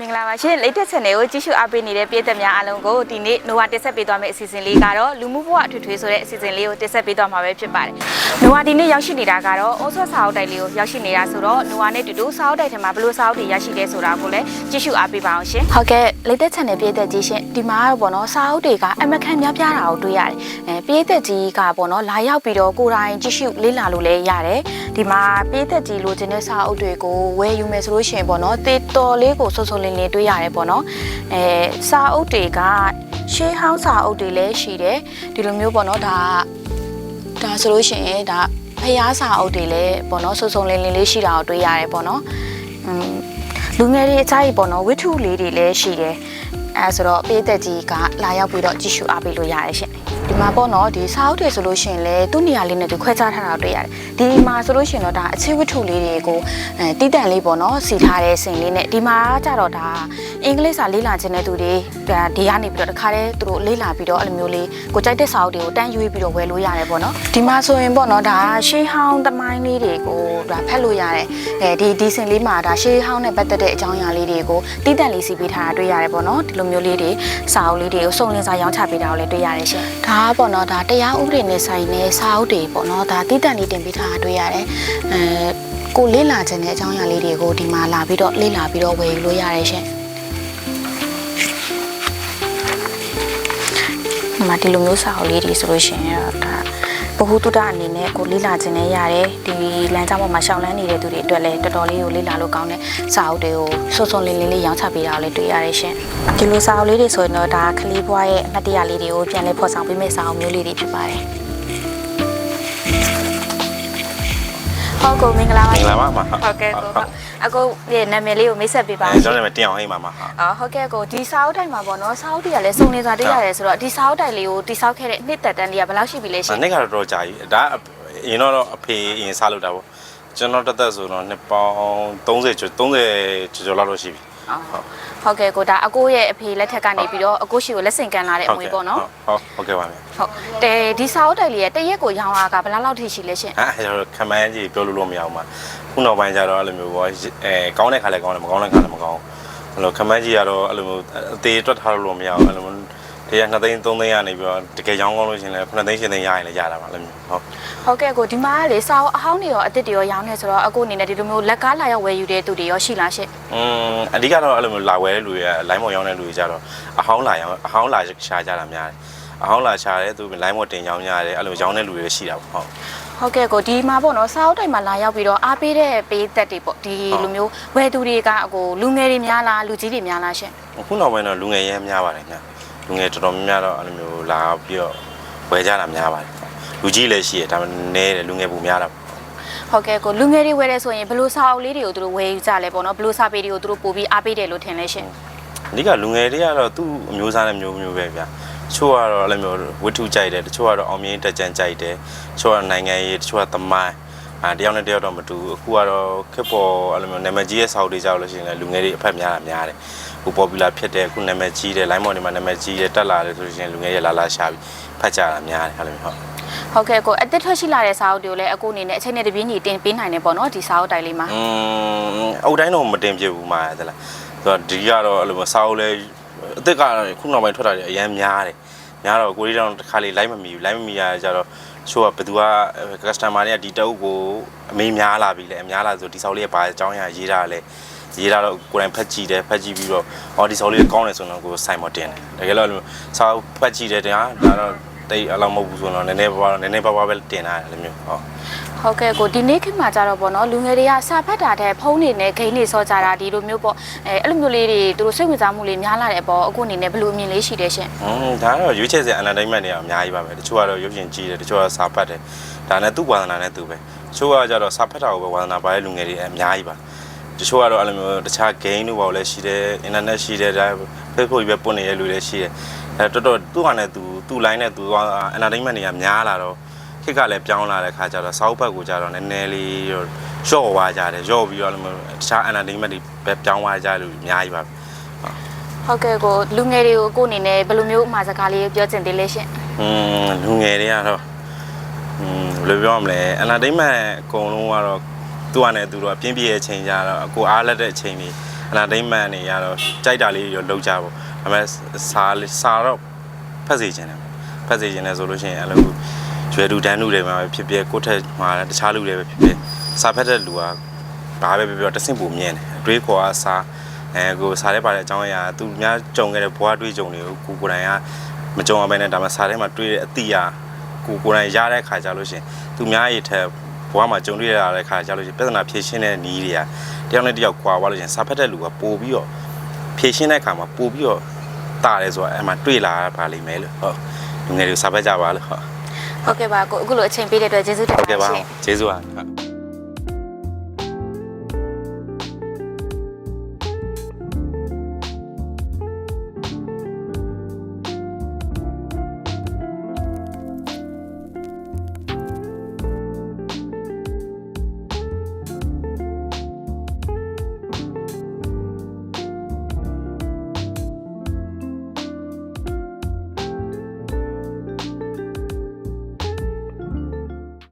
မင်္ဂလာပါရှင် latest channel ကိုကြည့်ရှုအားပေးနေတဲ့ပြည်သက်များအားလုံးကိုဒီနေ့ Nova တက်ဆက်ပေးသွားမယ့်အစီအစဉ်လေးကတော့လူမှုဘဝအထွေထွေဆိုတဲ့အစီအစဉ်လေးကိုတက်ဆက်ပေးသွားမှာပဲဖြစ်ပါတယ်။ Nova ဒီနေ့ရောက်ရှိနေတာကတော့အိုးဆွတ်စာအုပ်တိုက်လေးကိုရောက်ရှိနေတာဆိုတော့ Nova နဲ့တူတူစာအုပ်တိုက်ထဲမှာဘယ်လိုစာအုပ်တွေရရှိလဲဆိုတာကိုလည်းကြည့်ရှုအားပေးပါအောင်ရှင်။ဟုတ်ကဲ့ latest channel ပြည်သက်ကြီးရှင် ဒီမှာကတော့ပေါ့နော်စာအုပ်တွေကအမကန်များပြားတာကိုတွေ့ရတယ်။အဲပြည်သက်ကြီးကပေါ့နော်လာရောက်ပြီးတော့ကိုယ်တိုင်ကြည့်ရှုလေ့လာလို့လည်းရတယ်။ဒီမှာပြည်သက်ကြီးလိုချင်တဲ့စာအုပ်တွေကိုဝယ်ယူမယ်ဆိုလို့ရှိရင်ပေါ့နော်တေတော်လေးကိုစုံစုံလင်းလင်းတွေ့ရတယ်ပေါ့နော်။အဲစာအုပ်တွေကရှေးဟောင်းစာအုပ်တွေလည်းရှိတယ်ဒီလိုမျိုးပေါ့နော်ဒါဒါဆိုလို့ရှိရင်ဒါဖျားစာအုပ်တွေလည်းပေါ့နော်စုံစုံလင်းလင်းလေးရှိတာကိုတွေ့ရတယ်ပေါ့နော်။อืมလူငယ်တွေအကြိုက်ပေါ့နော်ဝိထုလေးတွေလည်းရှိတယ်။ အဲဆိုတော့ပြည်သက်ကြီးကလာရောက်ပြီးတော့ကြည့်ရှုအားပေးလို့ရတယ်ရှင်။ဒီမှာပေါ့နော်ဒီစာအုပ်တွေဆိုလို့ရှိရင်လည်းသူ့နေရာလေးနဲ့သူခွဲခြားထားတာကိုတွေ့ရတယ်။ဒီမှာဆိုလို့ရှိရင်တော့ဒါအခြေဝိထုလေးတွေကိုအဲတီးတန့်လေးပေါ့နော်စီထားတဲ့စင်လေးနဲ့ဒီမှာကျတော့ဒါ အင်္ဂလိပ်စာလေ့လာခြင်းတဲ့သူတွေဒါဒီကနေပြီးတော့တခါတည်းသူတို့လေ့လာပြီးတော့အဲ့လိုမျိုးလေးကိုကြိုက်တဲ့စာအုပ်တွေကိုတန်းရွေးပြီးတော့ဝယ်လို့ရတယ်ပေါ့နော်။ဒီမှာဆိုရင်ပေါ့နော်ဒါရှေးဟောင်းသမိုင်းလေးတွေကိုဒါဖတ်လို့ရတယ်။အဲဒီဒီစင်လေးမှာဒါရှေးဟောင်းနဲ့ပတ်သက်တဲ့အကြောင်းအရာလေးတွေကိုတီးတန့်လေးစီပေးထားတာတွေ့ရတယ်ပေါ့နော်။ဒီလိုမျိုးလေးတွေစာအုပ်လေးတွေကိုစုံလင်စာရောင်းချပေးတာကိုလည်းတွေ့ရတယ်ရှင်။ဒါကပေါ့နော်ဒါတရားဥပဒေနဲ့ဆိုင်တဲ့စာအုပ်တွေပေါ့နော်ဒါတီးတန့်လေးတင်ပေးထားတာတွေ့ရတယ်။အဲကိုလေ့လာခြင်းတဲ့အကြောင်းအရာလေးတွေကိုဒီမှာလာပြီးတော့လေ့လာပြီးတော့ဝယ်ယူလို့ရတယ်ရှင်။ မှာဒီလိုမျိုးစာအုပ်လေးတွေဆိုလို့ရှိရင်တော့ဒါဘ ഹു တုဒအနေနဲ့ကိုလေ့လာခြင်းနဲ့ရတယ်ဒီလမ်းကြောင်းပေါ်မှာရှောင်လန်းနေတဲ့သူတွေအတွက်လည်းတော်တော်လေးကိုလေ့လာလို့ကောင်းတဲ့စာအုပ်တွေကိုစုံစုံလင်းလင်းလေးရောင်းချပေးတာကိုလည်းတွေ့ရတယ်ရှင်ဒီလိုစာအုပ်လေးတွေဆိုရင်တော့ဒါကလေးဘွားရဲ့အမှတ်တရလေးတွေကိုပြန်လည်ဖော်ဆောင်ပေးမယ့်စာအုပ်မျိုးလေးတွေဖြစ်ပါတယ် ဟုတ်ကောမင်္ဂလာပါမင်္ဂလာပါအမဟုတ်ကဲ့ကိုဟုတ်အကိုရဲ့နာမည်လေးကိုမိတ်ဆက်ပေးပါအဲကျွန်တော်နာမည်တင်အောင်ဟိတ်ပါမှာဟာအော်ဟုတ်ကဲ့ကိုဒီစာအုပ်တိုင်မှာပေါ့နော်စာအုပ်တွေကလည်းစုံနေစွာတွေ့ရတယ်ဆိုတော့ဒီစာအုပ်တိုင်လေးကိုတိစောက်ခဲ့တဲ့နှစ်သက်တမ်းတွေကဘယ်လောက်ရှိပြီလဲရှင်နေ့ကတော့တော်ကြာကြီးဒါအရင်တော့အဖေအရင်စားလို့တာပေါ့ကျွန်တော်တက်တက်ဆိုတော့နှစ်ပေါင်း30ကျော်30ကျော်ကျော်လောက်လို့ရှိပြီ အော်ဟုတ်ကဲ့ကိုဒါအကိုရဲ့အဖေလက်ထက်ကနေပြီးတော့အကိုရှိကိုလက်ဆင့်ကန်လာတဲ့အမွေပေါ့နော်ဟုတ်ဟုတ်ကဲ့ပါမယ်ဟုတ်တဲဒီစာအုပ်တိုင်လေးရဲ့တရက်ကိုရောင်းအားကဘယ်လောက်လောက်ထိရှိလဲရှင်ဟာကျွန်တော်ခမန်းကြီးပြောလို့လို့မရအောင်ပါခုနောက်ပိုင်းကျတော့အဲ့လိုမျိုးပေါ့အဲကောင်းတဲ့ခါလည်းကောင်းတယ်မကောင်းတဲ့ခါလည်းမကောင်းအဲ့လိုခမန်းကြီးကတော့အဲ့လိုမျိုးအသေးတွက်ထားလို့မရအောင်အဲ့လိုမျိုး တရား2သိန်း3သိန်းရနေပြီးတော့တကယ်ရောင်းကောင်းလို့ရှင်လဲ9သိန်း10သိန်းရရင်လည်းရတာပါအဲ့လိုမျိုးဟုတ်ဟုတ်ကဲ့ကိုဒီမှာကလေစာအုပ်အဟောင်းတွေရောအစ်စ်တွေရောရောင်းနေဆိုတော့အကိုအနေနဲ့ဒီလိုမျိုးလက်ကားလာရောက်ဝယ်ယူတဲ့သူတွေရောရှိလားရှင်อืมအဓိကတော့အဲ့လိုမျိုးလာဝဲတဲ့လူတွေကလိုင်းမော်ရောင်းတဲ့လူတွေကြတော့အဟောင်းလာရောင်းအဟောင်းလာရှာကြတာများတယ်အဟောင်းလာရှာတယ်သူလိုင်းမော်တင်ရောင်းရတယ်အဲ့လိုရောင်းတဲ့လူတွေရှိတာပေါ့ဟုတ် ဟုတ်ကဲ့ကိုဒီမှာပေါ့နော်စာအုပ်တိုင်မှာလာရောက်ပြီးတော့အားပေးတဲ့ပေးသက်တွေပေါ့ဒီလိုမျိုးဝယ်သူတွေကအကိုလူငယ်တွေများလားလူကြီးတွေများလားရှင်ခုနောက်ပိုင်းတော့လူငယ်ရဲများပါတယ်ညာ လူငယ်တော်တော်များများတော့အဲ့လိုမျိုးလာပြီးတော့ဝယ်ကြတာများပါတယ်လူကြီးလည်းရှိတယ်ဒါပေမဲ့နည်းတယ်လူငယ်ပုံများတာပေါ့ဟုတ်ကဲ့ကိုလူငယ်တွေဝယ်တယ်ဆိုရင်ဘယ်လိုစာအုပ်လေးတွေကိုသူတို့ဝယ်ယူကြလဲပေါ့နော်ဘယ်လိုစာပေတွေကိုသူတို့ပို့ပြီးအားပေးတယ်လို့ထင်လဲရှင်အဓိကလူငယ်တွေကတော့သူ့အမျိုးသားနဲ့မျိုးမျိုးပဲဗျာတချို့ကတော့အဲ့လိုမျိုးဝတ္ထုကြိုက်တယ်တချို့ကတော့အောင်မြင်တက်ကြံကြိုက်တယ်တချို့ကနိုင်ငံရေးတချို့ကသမိုင်း အာတယောက်နဲ့တယောက်တော့မတူဘူးအခုကတော့ခက်ပေါ်အဲ့လိုမျိုးနာမည်ကြီးရဲ့စာအုပ်တွေကြောက်လို့ရှိရင်လည်းလူငယ်တွေအဖက်များတာများတယ်ဟို popular ဖြစ်တယ်အခုနာမည်ကြီးတယ် line မော်တွေမှာနာမည်ကြီးတယ်တက်လာတယ်ဆိုလို့ရှိရင်လူငယ်တွေလာလာရှာပြီးဖတ်ကြတာများတယ်အဲ့လိုမျိုးဟုတ်ဟုတ်ကဲ့ကိုအသက်ထွက်ရှိလာတဲ့စာအုပ်တွေကိုလည်းအကိုအနေနဲ့အချိန်နဲ့တပြေးညီတင်ပေးနိုင်တယ်ပေါ့နော်ဒီစာအုပ်တိုင်လေးမှာอืมအုတ်တိုင်းတော့မတင်ပြဘူးမှာသလားဆိုတော့ဒီကတော့အဲ့လိုမျိုးစာအုပ်လဲအစ်စ်ကတော့ခုနောက်ပိုင်းထွက်တာတွေအရင်များတယ် များတော့ကိုရီးတောင်တစ်ခါလေး line မမီဘူး line မမီရကြတော့ချို့ကဘယ်သူက customer တွေကဒီတအုပ်ကိုအမေးများလာပြီလေအများလာဆိုဒီစာအုပ်လေးကဘာအကြောင်းအရာရေးတာလဲရေးတာတော့ကိုယ်တိုင်ဖတ်ကြည့်တယ်ဖတ်ကြည့်ပြီးတော့ဟောဒီစာအုပ်လေးကောင်းတယ်ဆိုတော့ကိုစိုင်မတင်တယ်တကယ်လို့စာအုပ်ဖတ်ကြည့်တယ်တရားဒါတော့တိတ်အလောက်မဟုတ်ဘူးဆိုတော့နည်းနည်းပါးပါးနည်းနည်းပါးပါးပဲတင်တာအဲ့လိုမျိုးဟုတ် ဟုတ်ကဲ့ကိုဒီနေ့ခေတ်မှာကြတော့ပေါ့နော်လူငယ်တွေကစာဖတ်တာတဲ့ဖုန်းတွေနဲ့ဂိမ်းတွေစောကြတာဒီလိုမျိုးပေါ့အဲအဲ့လိုမျိုးလေးတွေသူတို့စိတ်ဝင်စားမှုလေးများလာတယ်ပေါ့အခုအနေနဲ့ဘယ်လိုအမြင်လေးရှိတယ်ရှင်อืมဒါကတော့ရွေးချယ်စရာ entertainment တွေကအများကြီးပါပဲတချို့ကတော့ရုပ်ရှင်ကြည့်တယ်တချို့ကစာဖတ်တယ်ဒါနဲ့သူ့ဝါသနာနဲ့သူပဲတချို့ကကြတော့စာဖတ်တာကိုပဲဝါသနာပါတဲ့လူငယ်တွေအများကြီးပါတချို့ကတော့အဲ့လိုမျိုးတခြား game တို့ပါလည်းရှိတယ် internet ရှိတယ်ဒါ Facebook ကြီးပဲပွင့်နေတဲ့လူတွေရှိတယ်အဲတော်တော်သူ့ဟာနဲ့သူသူ့ line နဲ့သူက entertainment တွေကများလာတော့ ခေတ်ကလည်းပြောင်းလာတဲ့ခါကျတော့စာအုပ်ဘက်ကိုကျတော့နည်းနည်းလေးရော့သွားကြတယ်ရော့ပြီးတော့အဲ့လိုမျိုးတခြား entertainment တွေပဲပြောင်းသွားကြလို့အများကြီးပါ ဟုတ်ကဲ့ကိုလူငယ်တွေကိုအခုအနေနဲ့ဘယ်လိုမျိုးအမှာစကားလေးပြောချင်သေးလဲရှင် อืมလူငယ်တွေကတော့อืมဘယ်လိုပြောရမလဲ entertainment အကုန်လုံးကတော့သူ့အနေနဲ့သူတို့ကပြင်းပြရဲ့အချိန်ကြတော့အကိုအားလက်တဲ့အချိန်တွေ အနာတိတ်မန်နေရတော့ကြိုက်တာလေးရောလောက်ကြပေါ့ဒါပေမဲ့စာလေးစာတော့ဖတ်စီခြင်းတယ်ဖတ်စီခြင်းတယ်ဆိုလို့ရှိရင်အဲ့လို ရွယ်လူတန်းလူတွေမှာပဲဖြစ်ဖြစ်ကိုယ့်ထက်မှာတခြားလူတွေပဲဖြစ်ဖြစ်စာဖတ်တဲ့လူကဘာပဲပြောပြောတဆင့်ပုံမြင်တယ်အတွေးခေါ်အားစာအဲကိုစားရဲပါတဲ့အကြောင်းအရာသူများကြုံခဲ့တဲ့ဘဝတွေးကြုံတွေကိုကိုကိုယ်တိုင်ကမကြုံအောင်ပဲနဲ့ဒါမှစားထဲမှာတွေးတဲ့အတိအရာကိုကိုယ်တိုင်ရတဲ့ခါကြလို့ရှိရင်သူများရဲ့ထက်ဘဝမှာကြုံတွေ့ရတဲ့ခါကြလို့ရှိရင်ပြဿနာဖြေရှင်းတဲ့နည်းတွေကတယောက်နဲ့တယောက်ကွာသွားလို့ရှိရင်စာဖတ်တဲ့လူကပို့ပြီးတော့ဖြေရှင်းတဲ့အခါမှာပို့ပြီးတော့တာတယ်ဆိုတာအဲ့မှာတွေ့လာပါလိမ့်မယ်လို့ဟုတ်လူငယ်တွေစာဖတ်ကြပါလို့ဟုတ် ဟုတ်ကဲ့ပါကိုအခုလိုအချိန်ပေးတဲ့အတွက်ကျေးဇူးတင်ဟုတ်ပါကဲ့ပါရှင်ကျေးဇူးပါဟုတ်